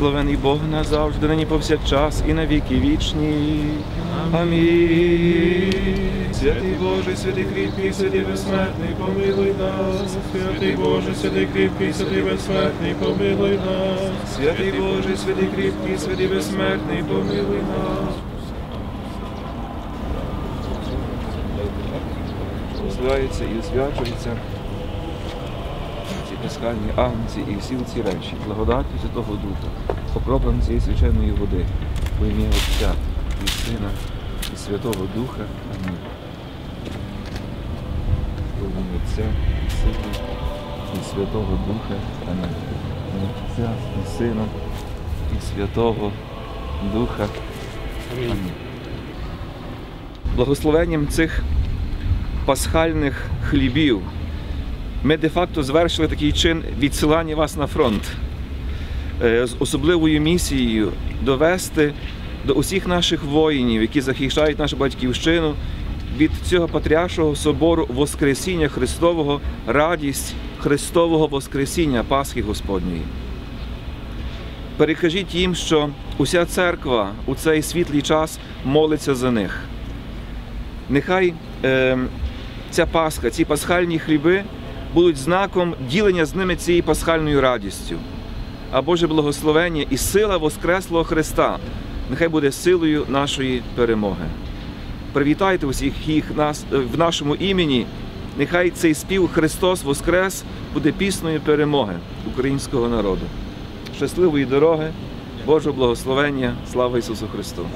Благословений Бог назавжди, нині повсякчас і на віки вічні. Амінь. Святий Боже, святий кріпкий, святий безсмертний, помилуй нас. Святий Боже, святий кріпкий, святий безсмертний, помилуй нас. Святий Боже, святий кріпкий, святий безсмертний, помилуй нас. Зливається і освячується ці пасхальні агнці і всі ці речі, благодаті Святого Духа, окроплені цієї свяченої води, по ім'я Отця і Сина і Святого Духа. Амінь. Отця і Сина і Святого Духа. Амінь. Отця і Сина і Святого Духа. Амінь. Благословенням цих пасхальних хлібів ми де-факто звершили такий чин відсилання вас на фронт з особливою місією довести до усіх наших воїнів, які захищають нашу батьківщину, від цього патріаршого собору Воскресіння Христового радість Христового Воскресіння Пасхи Господньої. Перекажіть їм, що уся церква у цей світлий час молиться за них. Нехай е, ця Пасха, ці пасхальні хліби будуть знаком ділення з ними цією пасхальною радістю а Боже благословення і сила Воскреслого Христа. Нехай буде силою нашої перемоги. Привітайте усіх їх нас е, в нашому імені. Нехай цей спів Христос Воскрес буде пісною перемоги українського народу. Щасливої дороги, Божого благословення, слава Ісусу Христу!